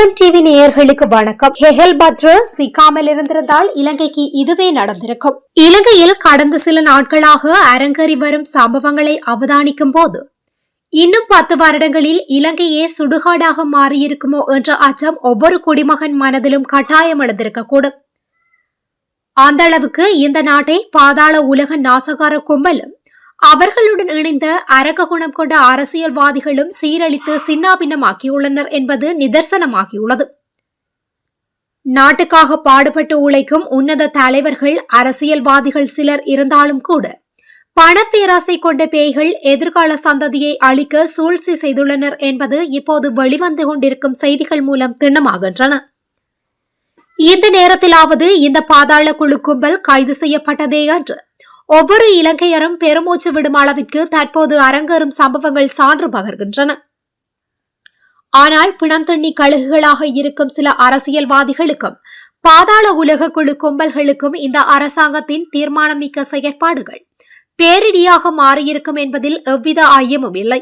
Eelam TV நேயர்களுக்கு வணக்கம். ஹெஹெல் பத்ரு. சிக்காமல் இருந்திருந்தால் இலங்கைக்கு இதுவே நடந்திருக்கும். இலங்கையில் கடந்த சில நாட்களாக அரங்கேறி வரும் சம்பவங்களை அவதானிக்கும் போது இன்னும் பத்து வருடங்களில் இலங்கையே சுடுகாடாக மாறியிருக்குமோ என்ற அச்சம் ஒவ்வொரு குடிமகன் மனதிலும் கட்டாயம் எழுந்திருக்கக்கூடும். அந்த அளவுக்கு இந்த நாட்டை பாதாள உலக நாசகார கும்பலும் அவர்களுடன் இணைந்த அரக்க குணம் கொண்ட அரசியல்வாதிகளும் சீரழித்து சின்னாபின்னமாக்கியுள்ளனர் என்பது நிதர்சனமாகியுள்ளது. நாட்டுக்காக பாடுபட்டு உழைக்கும் உன்னத தலைவர்கள் அரசியல்வாதிகள் சிலர் இருந்தாலும் கூட பணப்பேராசை கொண்ட பேய்கள் எதிர்கால சந்ததியை அழிக்க சூழ்ச்சி செய்துள்ளனர் என்பது இப்போது வெளிவந்து கொண்டிருக்கும் செய்திகள் மூலம் திண்ணமாகின்றன. இந்த நேரத்திலாவது இந்த பாதாள குழு கும்பல் கைது செய்யப்பட்டதே அன்று ஒவ்வொரு இலங்கையரும் பெருமூச்சு விடும் அளவிற்கு தற்போது அரங்கேறும் சம்பவங்கள் சான்று பகர்கின்றன. ஆனால் பிணம் தண்ணி கழுகுகளாக இருக்கும் சில அரசியல்வாதிகளுக்கும் பாதாள உலக குழு கும்பல்களுக்கும் இந்த அரசாங்கத்தின் தீர்மானமிக்க செயற்பாடுகள் பேரிடியாக மாறியிருக்கும் என்பதில் எவ்வித ஐயமும் இல்லை.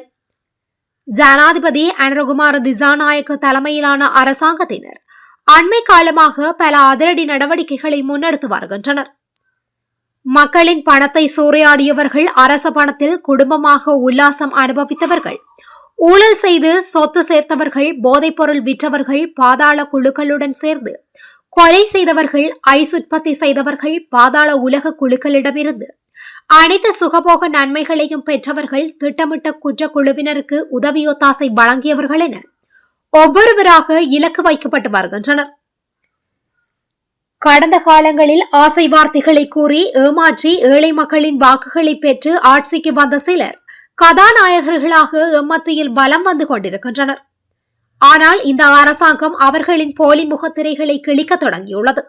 ஜனாதிபதி அனுரகுமார திசாநாயக்க தலைமையிலான அரசாங்கத்தினர் அண்மை காலமாக பல அதிரடி நடவடிக்கைகளை முன்னெடுத்து வருகின்றனர். மக்களின் பணத்தை சூறையாடியவர்கள் அரச பணத்தில் குடும்பமாக உல்லாசம் அனுபவித்தவர்கள். ஊழல் செய்து சொத்து சேர்த்தவர்கள் போதைப்பொருள் விற்றவர்கள் பாதாள குழுக்களுடன் சேர்ந்து. கொலை செய்தவர்கள் ஐஸ் உற்பத்தி செய்தவர்கள் பாதாள உலக குழுக்களிடமிருந்து. அனைத்து சுகபோக நன்மைகளையும் பெற்றவர்கள் திட்டமிட்ட குற்ற குழுவினருக்கு உதவியொத்தாசை வழங்கியவர்கள் என. ஒவ்வொருவராக இலக்கு வைக்கப்பட்டு வருகின்றனர். கடந்த காலங்களில் ஆசை வார்த்தைகளை கூறி ஏமாற்றி ஏழை மக்களின் வாக்குகளை பெற்று ஆட்சிக்கு வந்த சிலர் கதாநாயகர்களாக எம்மத்தியில் பலம் வந்து கொண்டிருக்கின்றனர். ஆனால் இந்த அரசாங்கம் அவர்களின் போலி முகத்திரைகளை கிழிக்க தொடங்கியுள்ளது.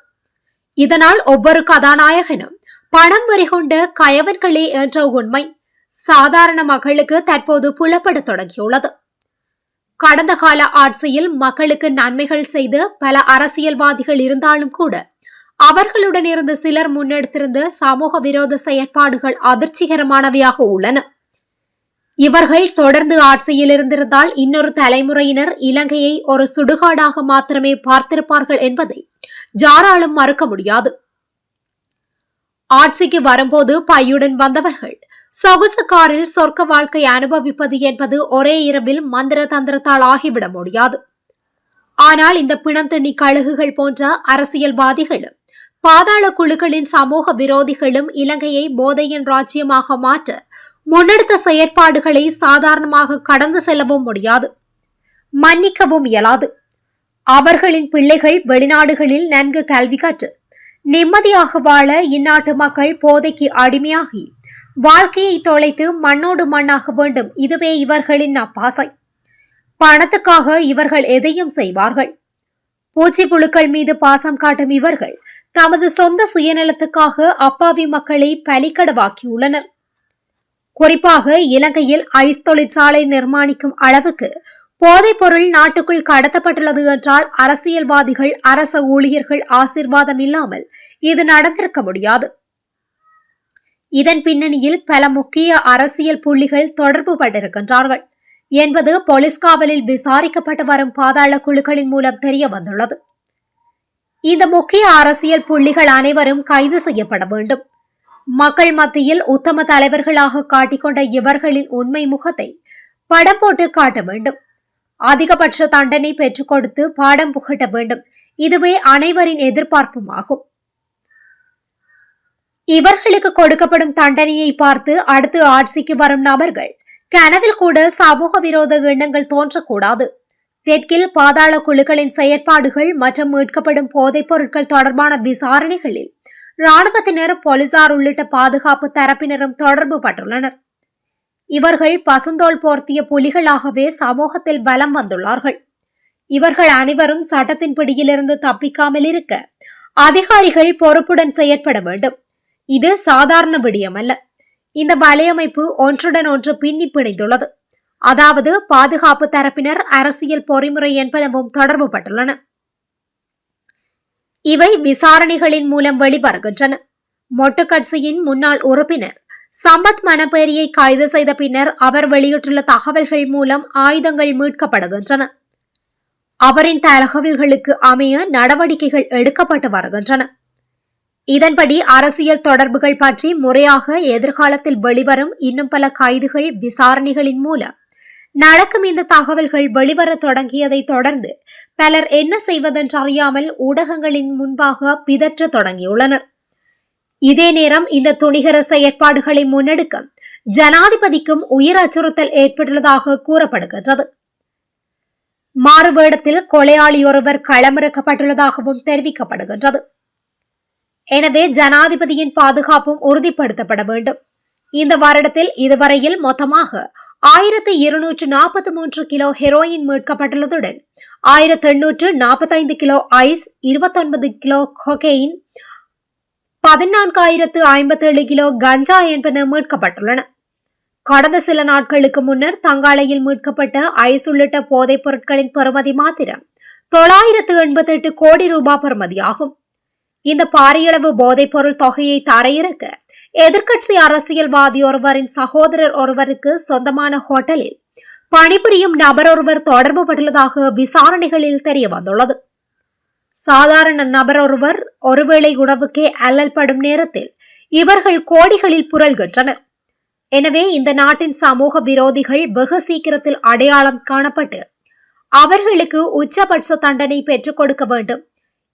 இதனால் ஒவ்வொரு கதாநாயகனும் பணம் வரி கொண்ட கயவன்களே என்ற உண்மை சாதாரண மக்களுக்கு தற்போது புலப்பட தொடங்கியுள்ளது. கடந்த கால ஆட்சியில் மக்களுக்கு நன்மைகள் செய்த பல அரசியல்வாதிகள் இருந்தாலும் கூட அவர்களுடன் இருந்த சிலர் முன்னெடுத்திருந்த சமூக விரோத செயற்பாடுகள் அதிர்ச்சிகரமானவையாக உள்ளன. இவர்கள் தொடர்ந்து ஆட்சியில் இருந்திருந்தால் இன்னொரு தலைமுறையினர் இலங்கையை ஒரு சுடுகாடாக மாத்திரமே பார்த்திருப்பார்கள் என்பதை யாராலும் மறுக்க முடியாது. ஆட்சிக்கு வரும்போது பையுடன் வந்தவர்கள் சொகுசு காரில் சொர்க்க வாழ்க்கை அனுபவிப்பது என்பது ஒரே இரவில் மந்திர தந்திரத்தால் ஆகிவிட முடியாது. ஆனால் இந்த பிணம் தண்ணி கழுகுகள் போன்ற அரசியல்வாதிகளும் பாதாள குழுக்களின் சமூக விரோதிகளும் இலங்கையை போதையின் ராஜ்யமாக மாற்ற முன்னெடுத்த செயற்பாடுகளை சாதாரணமாக கடந்து செல்லவும் முடியாது. மன்னிக்கவும் இயலாது. அவர்களின் பிள்ளைகள் வெளிநாடுகளில் நன்கு கல்வி கற்று நிம்மதியாக வாழ இந்நாட்டு மக்கள் போதைக்கு அடிமையாகி வாழ்க்கையை தொலைத்து மண்ணோடு மண்ணாக வேண்டும். இதுவே இவர்களின் அப்பாசை. பணத்துக்காக இவர்கள் எதையும் செய்வார்கள். பூச்சி புழுக்கள் மீது பாசம் காட்டும் இவர்கள் தமது சொந்த சுயநலத்துக்காக அப்பாவி மக்களை பலிக்கடவாக்கியுள்ளனர் குறிப்பாக இலங்கையில் ஐஸ் தொழிற்சாலை நிர்மாணிக்கும் அளவுக்கு போதைப் பொருள் நாட்டுக்குள் கடத்தப்பட்டுள்ளது என்றால் அரசியல்வாதிகள் அரச ஊழியர்கள் ஆசிர்வாதம் இல்லாமல் இது நடந்திருக்க முடியாது. இதன் பின்னணியில் பல முக்கிய அரசியல் புள்ளிகள் தொடர்பு பட்டிருக்கின்றார்கள். என்பது போலீஸ் காவலில் விசாரிக்கப்பட்டு வரும் பாதாள குழுக்களின் மூலம் தெரிய வந்துள்ளது. இந்த முக்கிய அரசியல் புள்ளிகள் அனைவரும் கைது செய்யப்பட வேண்டும். மக்கள் மத்தியில் உத்தம தலைவர்களாக காட்டிக்கொண்ட இவர்களின் உண்மை முகத்தை படம் போட்டு காட்ட வேண்டும். அதிகபட்ச தண்டனை பெற்றுக் கொடுத்து பாடம் புகட்ட வேண்டும். இதுவே அனைவரின் எதிர்பார்ப்பும் ஆகும் இவர்களுக்கு கொடுக்கப்படும் தண்டனையை பார்த்து அடுத்து ஆட்சிக்கு வரும் நபர்கள் கனவில் கூட சமூக விரோத எண்ணங்கள் தோன்றக்கூடாது. தெற்கில் பாதாள குழுக்களின் செயற்பாடுகள் மற்றும் மீட்கப்படும் போதைப் பொருட்கள் தொடர்பான விசாரணைகளில் இராணுவத்தினர் போலீசார் உள்ளிட்ட பாதுகாப்பு தரப்பினரும் தொடர்பு பட்டுள்ளனர். இவர்கள் பசுந்தோல் போர்த்திய புலிகளாகவே சமூகத்தில் பலம் வந்துள்ளார்கள். இவர்கள் அனைவரும் சட்டத்தின் பிடியிலிருந்து தப்பிக்காமல் இருக்க அதிகாரிகள் பொறுப்புடன் செயற்பட வேண்டும். இது சாதாரண விடயமல்ல. இந்த வலையமைப்பு ஒன்றுடன் ஒன்று பின்னி பிணைந்துள்ளது. அதாவது பாதுகாப்பு தரப்பினர் அரசியல் பொறிமுறை என்பனவும் தொடர்பு பட்டுள்ளன இவை விசாரணைகளின் மூலம் வெளிவருகின்றன. மொட்டு கட்சியின் முன்னாள் உறுப்பினர் சம்பத் மணப்பேரியை கைது செய்த பின்னர் அவர் வெளியிட்டுள்ள தகவல்கள் மூலம் ஆயுதங்கள் மீட்கப்படுகின்றன. அவரின் தகவல்களுக்கு அமைய நடவடிக்கைகள் எடுக்கப்பட்டு வருகின்றன. இதன்படி அரசியல் தொடர்புகள் பற்றி முறையாக எதிர்காலத்தில் வெளிவரும் இன்னும் பல கைதுகள் விசாரணைகளின் மூலம் நடக்கும் இந்த தகவல்கள் வெளிவர தொடங்கியதை தொடர்ந்து பலர் என்ன செய்வதென்றறியாமல் ஊடகங்களின் முன்பாக பிதற்ற தொடங்கியுள்ளனர். இதே நேரம் இந்த துணிகர செயற்பாடுகளை முன்னெடுக்க ஜனாதிபதிக்கும் உயிர் அச்சுறுத்தல் ஏற்பட்டுள்ளதாக கூறப்படுகின்றது. மாறுவேடத்தில் கொலையாளி ஒருவர் களமிறக்கப்பட்டுள்ளதாகவும் தெரிவிக்கப்படுகின்றது. எனவே ஜனாதிபதியின் பாதுகாப்பும் உறுதிப்படுத்தப்பட வேண்டும். இந்த வருடத்தில் இதுவரையில் மொத்தமாக ஆயிரத்தி இருநூற்று நாற்பத்தி மூன்று கிலோ ஹெரோயின் மீட்கப்பட்டுள்ளதுடன் ஆயிரத்தி எண்ணூற்று நாற்பத்தைந்து கிலோ ஐஸ் இருபத்தொன்பது கிலோ கொகெயின் பதினான்காயிரத்து ஐம்பத்தேழு கிலோ கஞ்சா என்பன மீட்கப்பட்டுள்ளன. கடந்த சில நாட்களுக்கு முன்னர் தங்காலையில் மீட்கப்பட்ட ஐஸ் உள்ளிட்ட போதைப் பொருட்களின் பெறுமதி மாத்திரம் தொள்ளாயிரத்து எண்பத்தெட்டு கோடி ரூபாய் பெறுமதியாகும். இந்த பாரியளவு போதைப் பொருள் தொகையை தரையிறக்க எதிர்க்கட்சி அரசியல்வாதி ஒருவரின் சகோதரர் ஒருவருக்கு சொந்தமான ஹோட்டலில் பணிபுரியும் நபர் ஒருவர் தொடர்புபட்டுள்ளதாக விசாரணைகளில் தெரிய வந்துள்ளது சாதாரண நபர் ஒருவர் ஒருவேளை உணவுக்கே அல்லல்படும் நேரத்தில் இவர்கள் கோடிகளில் புரள்கின்றனர். எனவே இந்த நாட்டின் சமூக விரோதிகள் வெகு சீக்கிரத்தில் அடையாளம் காணப்பட்டு அவர்களுக்கு உச்சபட்ச தண்டனை பெற்றுக் கொடுக்க வேண்டும்.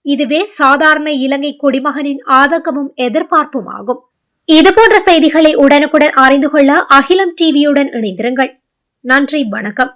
இதுவே சாதாரண இலங்கை குடிமகனின் ஆதங்கமும் எதிர்பார்ப்பும் ஆகும் இதுபோன்ற செய்திகளை உடனுக்குடன் அறிந்து கொள்ள அகிலம் டிவியுடன் இணைந்திருங்கள். நன்றி வணக்கம்.